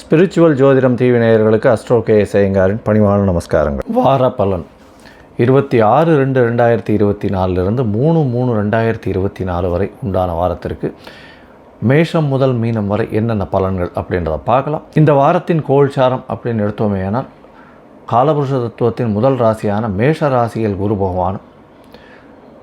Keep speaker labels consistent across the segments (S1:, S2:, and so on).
S1: Spiritual ஜோதிடம் TV நேயர்களுக்கு astro K சேயங்காரின் பணிவான நமஸ்காரங்கள். வார பலன். இருபத்தி ஆறு ரெண்டு ரெண்டாயிரத்தி இருபத்தி நாலுலேருந்து மூணு மூணு ரெண்டாயிரத்தி இருபத்தி நாலு வரை உண்டான வாரத்திற்கு மேஷம் முதல் மீனம் வரை என்னென்ன பலன்கள் அப்படின்றத பார்க்கலாம். இந்த வாரத்தின் கோல்சாரம் அப்படின்னு எடுத்தோமே காலபுருஷ தத்துவத்தின் முதல் ராசியான மேஷ ராசியில் குரு பகவானும்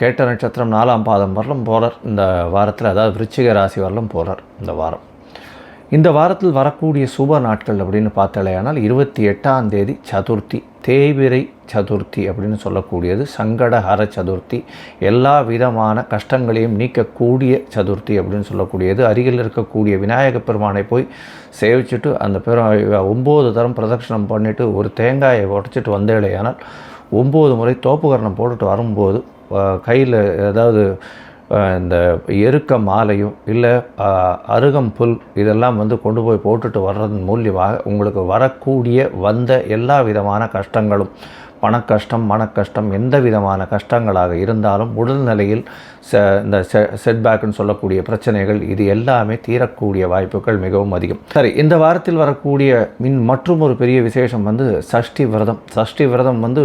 S1: கேட்ட நட்சத்திரம் நாலாம் பாதம் வரலும் போகிறார் இந்த வாரத்தில் அதாவது விருச்சிக ராசி வரலும் போகிறார் இந்த வாரம். இந்த வாரத்தில் வரக்கூடிய சுப நாட்கள் அப்படின்னு பார்த்தாலேயானால் இருபத்தி எட்டாம் தேதி சதுர்த்தி தேய்பிரை சதுர்த்தி அப்படின்னு சொல்லக்கூடியது சங்கடஹர சதுர்த்தி எல்லா விதமான கஷ்டங்களையும் நீக்கக்கூடிய சதுர்த்தி அப்படின்னு சொல்லக்கூடியது. அருகில் இருக்கக்கூடிய விநாயக பெருமானை போய் சேவிச்சுட்டு அந்த பெரு ஒம்பது தரம் பிரதட்சணம் பண்ணிவிட்டு ஒரு தேங்காயை உடச்சிட்டு வந்தேலையானால் ஒம்பது முறை தோப்புக்கரணம் போட்டுட்டு வரும்போது கையில் ஏதாவது இந்த எருக்க மாலையும் இல்லை அருகம் புல் இதெல்லாம் வந்து கொண்டு போய் போட்டுட்டு வர்றதன் மூலியமாக உங்களுக்கு வரக்கூடிய வந்த எல்லா விதமான கஷ்டங்களும் பணக்கஷ்டம் மனக்கஷ்டம் எந்த விதமான கஷ்டங்களாக இருந்தாலும் உடல்நிலையில் ச இந்த செ செட்பேக்குன்னு சொல்லக்கூடிய பிரச்சனைகள் இது எல்லாமே தீரக்கூடிய வாய்ப்புகள் மிகவும் அதிகம். சரி இந்த வாரத்தில் வரக்கூடிய மின் மற்றும் ஒரு பெரிய விசேஷம் வந்து சஷ்டி விரதம். சஷ்டி விரதம் வந்து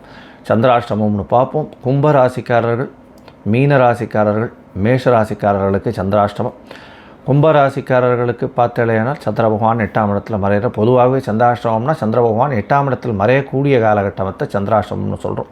S1: சந்திராஷ்டமம்னு பார்ப்போம். கும்ப ராசிக்காரர்கள் மீன ராசிக்காரர்கள் மேஷ ராசிக்காரர்களுக்கு சந்திராஷ்டமம். கும்ப ராசிக்காரர்களுக்கு சந்திர பகவான் எட்டாம் இடத்துல மறையிற பொதுவாகவே சந்திராஷ்டமம்னா சந்திர பகவான் எட்டாம் இடத்தில் மறையக்கூடிய காலகட்டத்தை சந்திராஷ்டமம்னு சொல்கிறோம்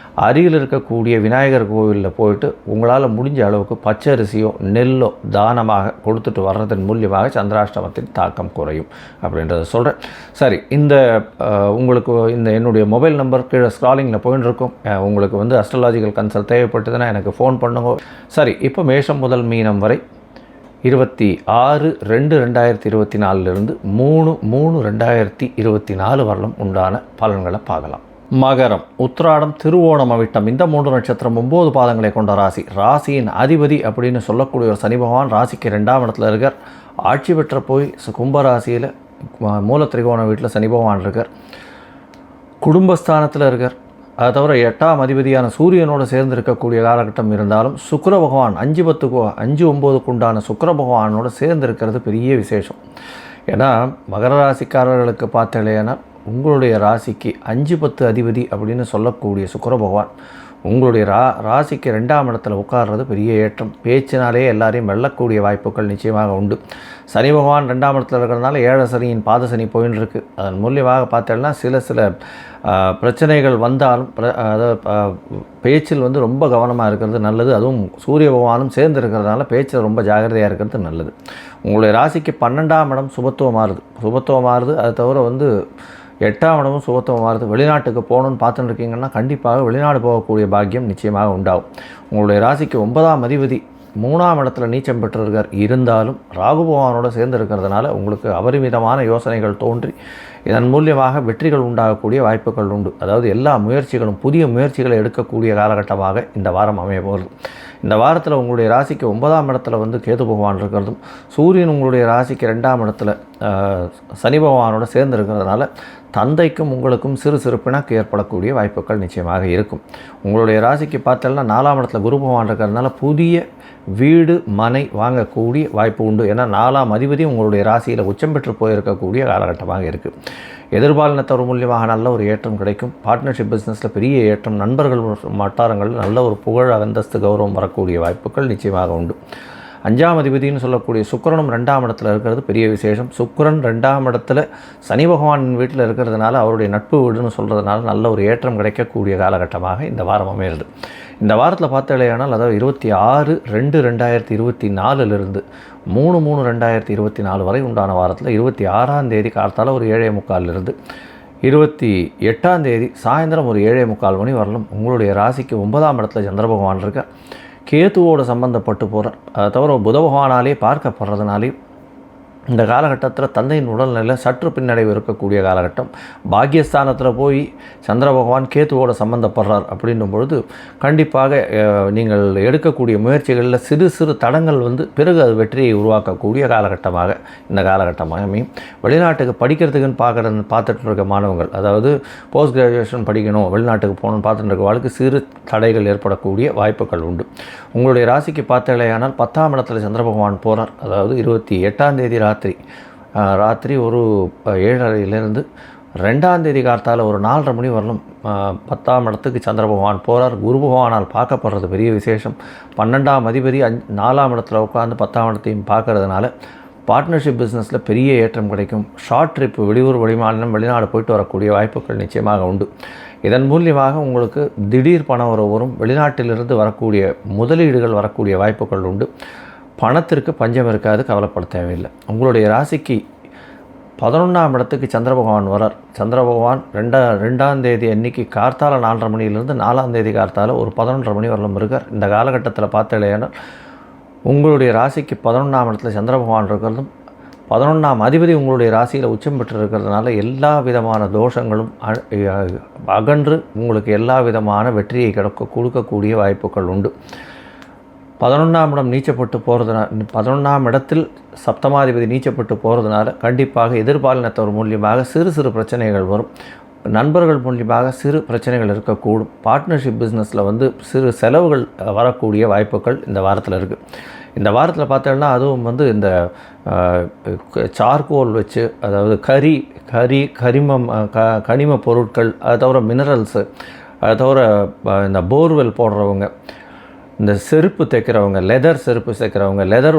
S1: அருகில் இருக்கக்கூடிய விநாயகர் கோவிலில் போயிட்டு உங்களால் முடிஞ்ச அளவுக்கு பச்சரிசியோ நெல்லோ தானமாக கொடுத்துட்டு வர்றதன் மூலியமாக சந்திராஷ்டமத்தின் தாக்கம் குறையும் அப்படின்றத சொல்கிறேன் சரி இந்த உங்களுக்கு இந்த என்னுடைய மொபைல் நம்பர் கீழே ஸ்க்ராலிங்கில் போயின்னு இருக்கும் உங்களுக்கு வந்து அஸ்ட்ராலாஜிக்கல் கன்சல்ட் தேவைப்பட்டதுன்னா எனக்கு ஃபோன் பண்ணுங்க. சரி இப்போ மேஷம் முதல் மீனம் வரை இருபத்தி ஆறு ரெண்டு ரெண்டாயிரத்தி இருபத்தி நாலுலேருந்து மூணு மூணு ரெண்டாயிரத்தி இருபத்தி நாலு வரலும் உண்டான பலன்களை பார்க்கலாம். மகரம் உத்திராடம் திருவோணம் அவிட்டம். இந்த மூன்று நட்சத்திரம் ஒம்பது பாதங்களை கொண்ட ராசி. ராசியின் அதிபதி அப்படின்னு சொல்லக்கூடிய ஒரு சனி பகவான் ராசிக்கு ரெண்டாம் இடத்துல இருக்கார். ஆட்சி பெற்ற போய் கும்பராசியில் மூல திரிகோண வீட்டில் சனி பகவான் இருக்கார். குடும்பஸ்தானத்தில் இருக்கார். அதை தவிர எட்டாம் அதிபதியான சூரியனோடு சேர்ந்து இருக்கக்கூடிய காலகட்டம் இருந்தாலும் சுக்கர பகவான் அஞ்சு பத்துக்கு அஞ்சு ஒம்போதுக்கு உண்டான சுக்கிர பகவானோடு சேர்ந்து இருக்கிறது பெரிய விசேஷம். ஏன்னா மகர ராசிக்காரர்களுக்கு பார்த்தலையானா உங்களுடைய ராசிக்கு அஞ்சு பத்து அதிபதி அப்படின்னு சொல்லக்கூடிய சுக்கர பகவான் உங்களுடைய ரா ராசிக்கு ரெண்டாம் இடத்துல உட்கார்றது பெரிய ஏற்றம். பேச்சினாலே எல்லாரையும் வெல்லக்கூடிய வாய்ப்புகள் நிச்சயமாக உண்டு. சனி பகவான் ரெண்டாம் இடத்துல இருக்கிறதுனால ஏழை சனியின் பாத சனி போயின்னு இருக்குது அதன் மூலியமாக பார்த்தோம்னா சில சில பிரச்சனைகள் வந்தாலும் பிர- அதாவது பேச்சில் வந்து ரொம்ப கவனமாக இருக்கிறது நல்லது. அதுவும் சூரிய பகவானும் சேர்ந்து இருக்கிறதுனால பேச்சில் ரொம்ப ஜாகிரதையாக இருக்கிறது நல்லது. உங்களுடைய ராசிக்கு பன்னெண்டாம் இடம் சுபத்துவம் மாறுது சுபத்துவம் மாறுது அதை தவிர வந்து எட்டாம் இடமும் சுபத்துவம் வெளிநாட்டுக்கு போகணும்னு பார்த்துட்டு இருக்கீங்கன்னா கண்டிப்பாக வெளிநாடு போகக்கூடிய பாக்கியம் நிச்சயமாக உண்டாகும். உங்களுடைய ராசிக்கு ஒன்பதாம் அதிபதி மூணாம் இடத்துல நீச்சம் பெற்றிருக்கார். இருந்தாலும் ராகு பகவானோடு சேர்ந்து இருக்கிறதுனால உங்களுக்கு அபரிமிதமான யோசனைகள் தோன்றி இதன் மூலியமாக வெற்றிகள் உண்டாகக்கூடிய வாய்ப்புகள் உண்டு. அதாவது எல்லா முயற்சிகளும் புதிய முயற்சிகளை எடுக்கக்கூடிய காலகட்டமாக இந்த வாரம் அமைய போகிறது இந்த வாரத்தில் உங்களுடைய ராசிக்கு ஒன்பதாம் இடத்துல வந்து கேது பகவான் இருக்கிறதும் சூரியன் உங்களுடைய ராசிக்கு ரெண்டாம் இடத்துல சனி பகவானோட சேர்ந்து இருக்கிறதுனால தந்தைக்கும் உங்களுக்கும் சிறு சிறு பிணக்கு ஏற்படக்கூடிய வாய்ப்புகள் நிச்சயமாக இருக்கும். உங்களுடைய ராசிக்கு பார்த்தோம்னா நாலாம் இடத்துல குரு பகவான் இருக்கிறதுனால புதிய வீடு மனை வாங்கக்கூடிய வாய்ப்பு உண்டு. ஏன்னா நாலாம் அதிபதி உங்களுடைய ராசியில் உச்சம் பெற்று போயிருக்கக்கூடிய காலகட்டமாக இருக்குது எதிர்பாலினத்தவர் மூலியமாக நல்ல ஒரு ஏற்றம் கிடைக்கும். பார்ட்னர்ஷிப் பிஸ்னஸில் பெரிய ஏற்றம் நண்பர்கள் வட்டாரங்களில் நல்ல ஒரு புகழ் அந்தஸ்து கௌரவம் வரக்கூடிய வாய்ப்புகள் நிச்சயமாக உண்டு. அஞ்சாம் அதிபதினு சொல்லக்கூடிய சுக்கரனும் ரெண்டாம் இடத்துல இருக்கிறது பெரிய விசேஷம். சுக்கிரன் ரெண்டாம் இடத்துல சனி பகவான் வீட்டில் இருக்கிறதுனால அவருடைய நட்பு வீடுன்னு சொல்கிறதுனால நல்ல ஒரு ஏற்றம் கிடைக்கக்கூடிய காலகட்டமாக இந்த வாரம் அமையிறது இந்த வாரத்தில் பார்த்தாலேயானால் அதாவது இருபத்தி ஆறு ரெண்டு ரெண்டாயிரத்தி இருபத்தி நாலுலேருந்து மூணு மூணு ரெண்டாயிரத்தி இருபத்தி நாலு வரை உண்டான வாரத்தில் இருபத்தி ஆறாம் தேதி காலத்தால் ஒரு ஏழே முக்காலிலிருந்து இருபத்தி எட்டாம் தேதி சாயந்தரம் ஒரு ஏழே முக்கால் மணி வரலும் உங்களுடைய ராசிக்கு ஒன்பதாம் இடத்துல சந்திர பகவான் இருக்க கேத்துவோடு சம்மந்தப்பட்டு போகிறார் அதை தவிர புத பகவானாலே பார்க்கப்படுறதுனாலே இந்த காலகட்டத்தில் தந்தையின் உடல்நிலையில் சற்று பின்னடைவு இருக்கக்கூடிய காலகட்டம். பாக்கியஸ்தானத்தில் போய் சந்திர பகவான் கேத்துவோட சம்மந்தப்படுறார் அப்படின்னும் பொழுது கண்டிப்பாக நீங்கள் எடுக்கக்கூடிய முயற்சிகளில் சிறு சிறு தடங்கள் வந்து பிறகு அது வெற்றியை உருவாக்கக்கூடிய காலகட்டமாக இந்த காலகட்டமாக அமையும். வெளிநாட்டுக்கு படிக்கிறதுக்குன்னு பார்க்குற பார்த்துட்டு இருக்க மாணவர்கள் அதாவது போஸ்ட் கிராஜுவேஷன் படிக்கணும் வெளிநாட்டுக்கு போகணும்னு பார்த்துட்டு இருக்க வாழ்க்கை சிறு தடைகள் ஏற்படக்கூடிய வாய்ப்புகள் உண்டு. உங்களுடைய ராசிக்கு பார்த்தலையானால் பத்தாம் இடத்துல சந்திர பகவான் போகிறார் அதாவது இருபத்தி எட்டாம் தேதி ராத்திரி ராத்திரி. ராத்திரி ஒரு ஏழரையிலேருந்து ரெண்டாம் தேதி காலத்தால் ஒரு நாலரை மணி வரலும் பத்தாம் இடத்துக்கு சந்திர பகவான் போகிறார் குரு பகவானால் பார்க்கப்படுறது பெரிய விசேஷம். பன்னெண்டாம் அதிபதி அஞ் நாலாம் இடத்துல உட்காந்து பத்தாம் இடத்தையும் பார்க்கறதுனால பார்ட்னர்ஷிப் பிஸ்னஸில் பெரிய ஏற்றம் கிடைக்கும். ஷார்ட் ட்ரிப் வெளியூர் வெளிமாநிலம் வெளிநாடு போயிட்டு வரக்கூடிய வாய்ப்புகள் நிச்சயமாக உண்டு. இதன் மூலியமாக உங்களுக்கு திடீர் பண உறவு வரும். வெளிநாட்டிலிருந்து வரக்கூடிய முதலீடுகள் வரக்கூடிய வாய்ப்புகள் உண்டு. பணத்திற்கு பஞ்சம் இருக்காது கவலைப்பட தேவையில்லை. உங்களுடைய ராசிக்கு பதினொன்றாம் இடத்துக்கு சந்திர பகவான் வரார். சந்திர பகவான் ரெண்டா ரெண்டாம் தேதி அன்னைக்கு கார்த்தால நாலரை மணியிலிருந்து நாலாம் தேதி கார்த்தால ஒரு பதினொன்றரை மணி வரலும் இருக்கார். இந்த காலகட்டத்தில் பார்த்தலையானால் உங்களுடைய ராசிக்கு பதினொன்றாம் இடத்துல சந்திர பகவான் இருக்கிறதும் பதினொன்றாம் அதிபதி உங்களுடைய ராசியில் உச்சம் பெற்று இருக்கிறதுனால எல்லா விதமான தோஷங்களும் அகன்று உங்களுக்கு எல்லா விதமான வெற்றியை கிடக்க கொடுக்கக்கூடிய வாய்ப்புகள் உண்டு. பதினொன்றாம் இடம் நீச்சப்பட்டு போகிறதுனால பதினொன்றாம் இடத்தில் சப்தமாதிபதி நீச்சப்பட்டு போகிறதுனால கண்டிப்பாக எதிர்பாலினத்தவர் மூலியமாக சிறு சிறு பிரச்சனைகள் வரும். நண்பர்கள் மூலியமாக சிறு பிரச்சனைகள் இருக்கக்கூடும். பார்ட்னர்ஷிப் பிஸ்னஸில் வந்து சிறு செலவுகள் வரக்கூடிய வாய்ப்புகள் இந்த வாரத்தில் இருக்குது இந்த வாரத்தில் பார்த்தோம்னா அதுவும் வந்து இந்த சார்கோல் வச்சு அதாவது கரி கரி கரிமம் க கனிம பொருட்கள் அது தவிர மினரல்ஸு அது தவிர இந்த போர்வெல் போடுறவங்க இந்த செருப்பு தைக்கிறவங்க லெதர் செருப்பு தைக்கிறவங்க லெதர்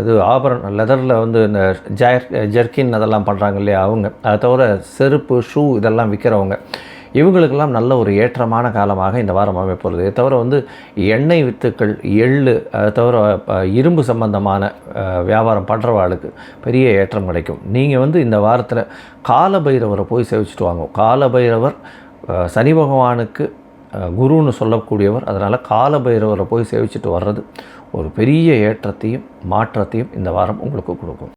S1: இது ஆபரணம் லெதரில் வந்து இந்த ஜர் ஜெர்கின் அதெல்லாம் பண்ணுறாங்க இல்லையா அவங்க. அதை தவிர செருப்பு ஷூ இதெல்லாம் விற்கிறவங்க இவங்களுக்கெல்லாம் நல்ல ஒரு ஏற்றமான காலமாக இந்த வாரம் அமைப்பது இதை தவிர வந்து எண்ணெய் வித்துக்கள் எள்ளு அதை தவிர இரும்பு சம்பந்தமான வியாபாரம் பண்ணுறவாளுக்கு பெரிய ஏற்றம் கிடைக்கும். நீங்கள் வந்து இந்த வாரத்தில் காலபைரவரை போய் சேவிச்சுட்டு வாங்க. காலபைரவர் சனி பகவானுக்கு குருன்னு சொல்லக்கூடியவர் அதனால் காலபைரவரை போய் சேவிச்சுட்டு வர்றது ஒரு பெரிய ஏற்றத்தையும் மாற்றத்தையும் இந்த வாரம் உங்களுக்கு கொடுக்கும்.